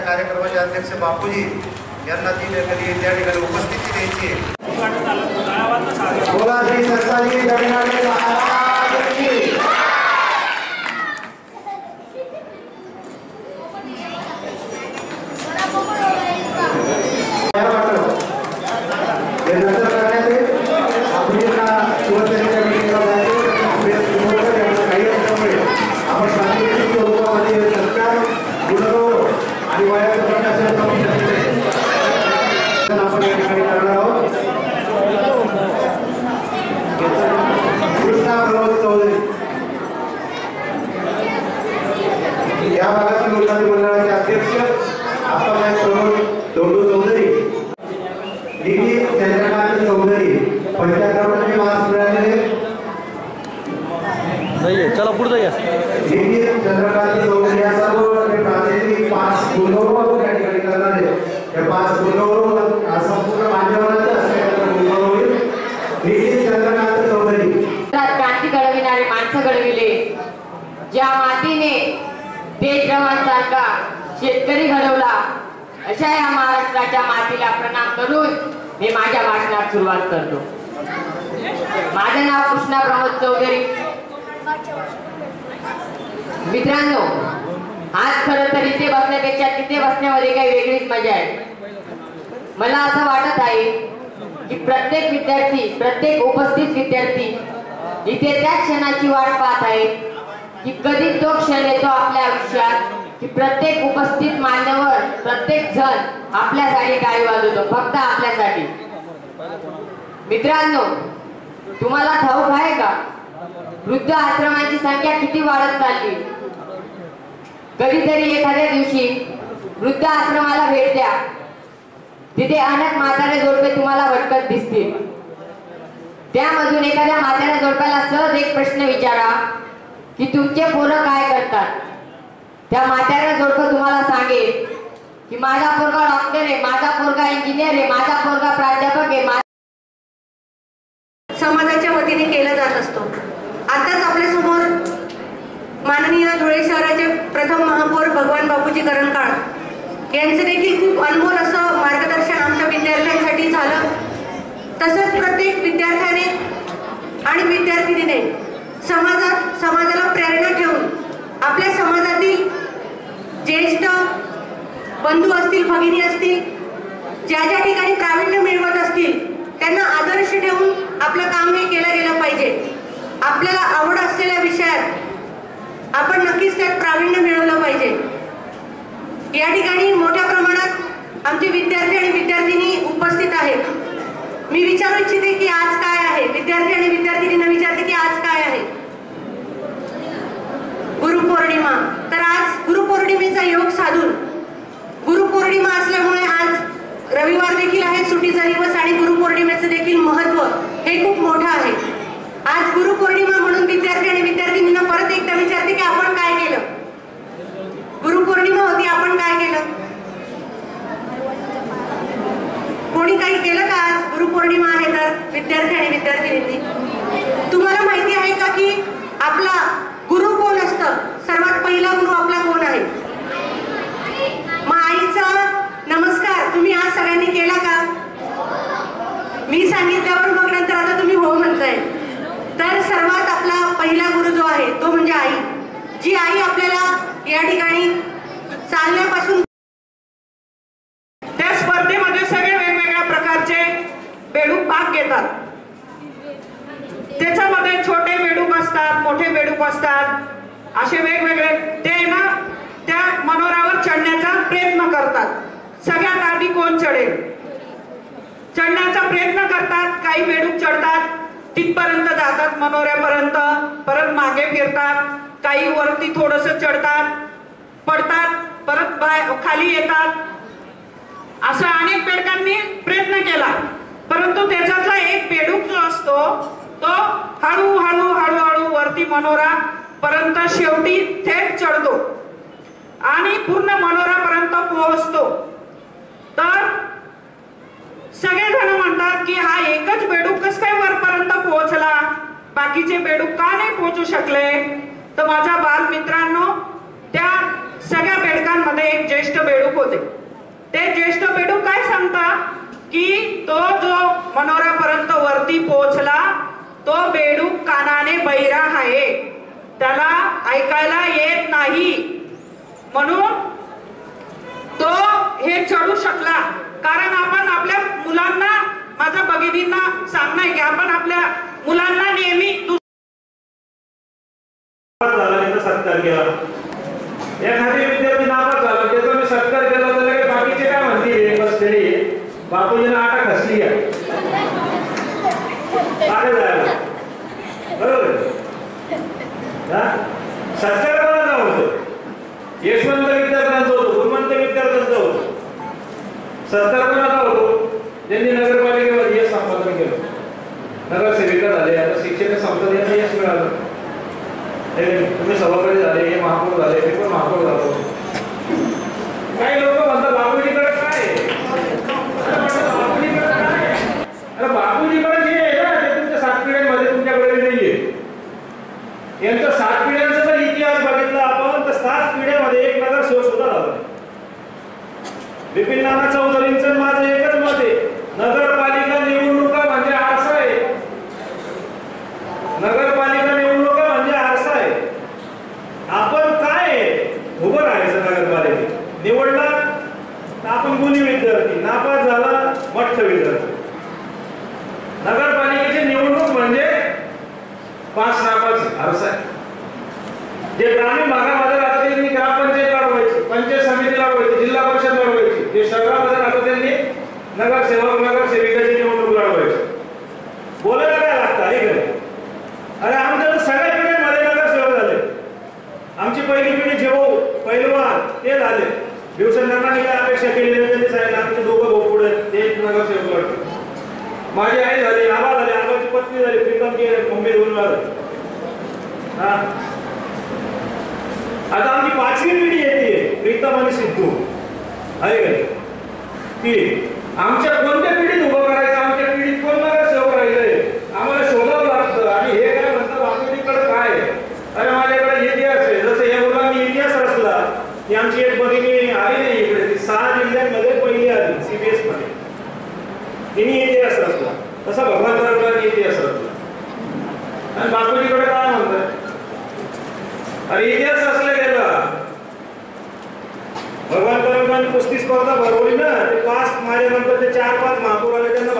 कार्यक्रमाचे अध्यक्ष बापूजी यांना ती ठिकाणी त्या ठिकाणी उपस्थिती द्यायची आहे. तर आपण या ठिकाणी करणार आहोत कृष्णा प्रमोद चौधरी या भागातील लोकांचे मंडळाचे अध्यक्ष आपण प्रमोद दोंडू चौधरी निधी चंद्रकांत चौधरी पंच्याहत्तर टक्के मार्क्स मिळालेले नाहीये चला पुढे जाऊया निधी चंद्रकांत चौधरी या सर्व प्रादेशिक पाच गुणगौरव या ठिकाणी करणार आहे या पाच गुणगौरव हा संपूर्ण मान्यवरांचा असल्याचा गुणगौरव होईल निधी चंद्रकांत चौधरी त्यात क्रांती घडविणारे माणसं घडविले. ज्या मातीने देशभ्रमांसारखा शेतकरी घडवला अशा या महाराष्ट्राच्या मातीला प्रणाम करून मी माझ्या भाषणात सुरुवात करतो. माझं नाव कृष्णा प्रमोद चौधरी. मित्रांनो आज खरं तर इथे बसण्यापेक्षा तिथे बसण्यामध्ये काही वेगळीच मजा आहे. मला असं वाटत आहे की प्रत्येक विद्यार्थी प्रत्येक उपस्थित विद्यार्थी इथे त्या क्षणाची वाट पाहत आहे की कधी तो क्षण येतो आपल्या आयुष्यात की प्रत्येक उपस्थित मान्यवर प्रत्येक जण आपल्यासाठी गाडी वाजवतो फक्त आपल्यासाठी. मित्रांनो तुम्हाला ठाऊक आहे का? वृद्ध आश्रमांची संख्या किती वाढत चालली? कधीतरी एखाद्या दिवशी वृद्ध आश्रमाला भेट द्या. तिथे अनेक म्हातारे जोडपे तुम्हाला भटकत दिसतील. त्यामधून एखाद्या म्हाताऱ्या जोडप्याला सहज एक प्रश्न विचारा की तुमचे पोरं काय करतात? त्या म्हाताऱ्या जोडपं तुम्हाला सांगेल की माझा पोरगा डॉक्टर आहे माझा पोरगा इंजिनियर आहे माझा पोरगा प्राध्यापक आहे समाजाच्या वतीने केला जात असतो. आताच आपल्यासमोर माननीय धुळे शहराचे प्रथम महापौर भगवान बापूजी करणकाळ. यांचं देखील खूप अनमोल असं मार्गदर्शन आमच्या झालं. तसंच प्रत्येक विद्यार्थ्याने आणि विद्यार्थिनीने समाजात समाजाला प्रेरणा ठेवून आपल्या समाजातील ज्येष्ठ बंधू असतील भगिनी असतील ज्या ज्या ठिकाणी प्रावीण्य मिळवत असतील त्यांना आदर्श ठेवून आपलं काम हे केलं गेलं पाहिजे. आपल्याला आवड असलेल्या विषयात आपण नक्कीच त्यात प्रावीण्य मिळवलं पाहिजे. या ठिकाणी मोठ्या प्रमाणात आमचे विद्यार्थी आणि विद्यार्थिनी उपस्थित आहेत. मी विचारू इच्छिते की आज काय आहे? विद्यार्थी आणि विद्यार्थिनींना विचारते की आज काय आहे? गुरुपौर्णिमा तर आज गुरुपौर्णिमेचा योग साधून गुरुपौर्णिमा असल्यामुळे आज रविवार देखील आहे सुट्टीचा दिवस आणि गुरुपौर्णिमेचं देखील महत्त्व हे खूप मोठं आहे आज गुरुपौर्णिमा म्हणून विद्यार्थी आणि विद्यार्थिनींना परत एकदा विचारते की आपण काय केलं गुरुपौर्णिमा होती आपण काय केलं कोणी काही केलं का आज गुरुपौर्णिमा आहे तर विद्यार्थी आणि विद्यार्थिनींनी तुम्हाला माहिती आहे का की आपला गुरु कोण असतं? सर्वात पहिला गुरु आपला कोण आहे? मग आईचा नमस्कार तुम्ही आज सगळ्यांनी केला का? मी सांगितल्यावर मग नंतर आता तुम्ही हो म्हणताय. तर सर्वात आपला पहिला गुरु जो आहे तो म्हणजे आई. जी आई आपल्याला या ठिकाणी चालण्यापासून त्या स्पर्धेमध्ये सगळे वेगवेगळ्या प्रकारचे बेडूक भाग घेतात. त्याच्यामध्ये छोटे बेडूक असतात. मोठे बेडूक असतात असे वेगवेगळे. ते ना त्या मनोरावर चढण्याचा प्रयत्न करतात. सगळ्यात आधी कोण चढेल? चढण्याचा प्रयत्न करतात. काही बेडूक चढतात. तिथपर्यंत जातात मनोऱ्यापर्यंत परत मागे फिरतात. काही वरती थोडस चढतात. पडतात. परत बाय खाली येतात. असं अनेक बेडकांनी प्रयत्न केला. परंतु त्याच्यातला एक बेडूक जो असतो तो हळू हळू हळूहळू वरती मनोरा पर्यंत शेवटी थेट चढतो. आणि पूर्ण मनोरापर्यंत पोहोचतो. तर सगळेजण म्हणतात की हा एकच बेडूक कस काय वरपर्यंत पोहोचला? बाकीचे बेडूक का नाही पोहोचू शकले? तर माझ्या बालमित्रांनो त्या सगळ्या बेडकांमध्ये एक ज्येष्ठ बेडूक होते. ते ज्येष्ठ बेडूक काय सांगतात की तो जो मनोरापर्यंत वरती पोहोचला तो बेडूक कानाने बैरा आहे त्याला ऐकायला येत नाही. म्हणून तो हे चढू शकला. कारण आपण आपल्या मुलांना माझ्या भगिनींना सांगणार की आपण आपल्या मुलांना नेहमी सत्कार केला. एखादी विद्यार्थी नापास झाला त्याचा मी सत्कार केला तर बाकीचे काय म्हणतील? बसलेले बापूजीने आटा खसली आहे. आटा जायला बरोबर आहे? हा? होतो यशवंत विद्यार्थ्यांचा होतो गुणवंत विद्यार्थ्यांचा होतो सत्कार कोणाचा होतो ज्यांनी नगरपालिकेमध्ये यश संपादन केलं नगरसेविका झाले आता शिक्षक संपदा यांना यश मिळालं हे तुम्ही सभापती झाले हे महापौर झाले हे पण महापौर झालो काही लोक म्हणतात बापूजीकडे काय आहे? अरे म्हटलं, बापूजीकडे काय आहे? अरे बापूजीकडे जे आहे ना ते तुमच्या सात पिढ्यांमध्ये तुमच्याकडे नाहीये यांचा सात पिढ्यांचा जर इतिहास बघितला आपण तर सात पिढ्यामध्ये एक नगरसेवक सुद्धा झाला नाही. विपिन नाना चौधरींचं माझं एकच मत आहे. नगरपालिका निवडणुका म्हणजे आरसा आहे. नगरपालिका निवडणुका म्हणजे आरसा आहे. आपण काय उभं राहायचं नगरपालिकेत. निवडला आपण गुणी विद्यार्थी नापास झाला मठ्ठ विद्यार्थी. नगरपालिकेची निवडणूक म्हणजे पाच नापास आरसा आहे. जे ग्रामीण भागात राहतात त्यांनी ग्रामपंचायत लढवायची पंचायत समिती लढवायची जिल्हा परिषद लढवायची जे शहरामध्ये राहतात त्यांनी नगरसेवक नगरसेविकाची निवडणूक लढवायची. बोलायला काय लागतं? आहे का अरे आमच्या तर सगळ्या पिढ्यांमध्ये नगरसेवक झाले. आमची पहिली पिढी जेवू पहिलवान ते झाले. दिवसांना काय अपेक्षा केली त्यांनी सांगितलं आमचे दोघं भाऊ पुढे ते नगरसेवक लढते माझी आई झाली आबा झाली आबाची पत्नी झाली प्रीतमची मुंबईत होऊन झाली हा. आता आमची पाचवी पिढी येते. प्रीतम आणि सिद्धू. आहे का ती आमच्या कोणत्या पिढीत उभं करायचं? आमच्या पिढीत कोण नगरसेवक राहिलंय आम्हाला शोधावं लागतं. आणि हे काय म्हणतात? बापूजीकडे काय? अरे माझ्याकडे इतिहास आहे. जसं या मुलांनी इतिहास रचला. की आमची एक बहिणी आली नाही इकडे. ती सहा जिल्ह्यांमध्ये पहिली आली सीबीएसमध्ये. तिने इतिहास रचला. तसा भगवान तर्फांनी इतिहास रचला. आणि बापूजीकडे काय म्हणतात? अरे इतिहास असले गेला. भगवान परमाने कुस्ती स्पर्धा भरवली ना. ते पाच महाराजांनंतर ते चार पाच आले त्यांना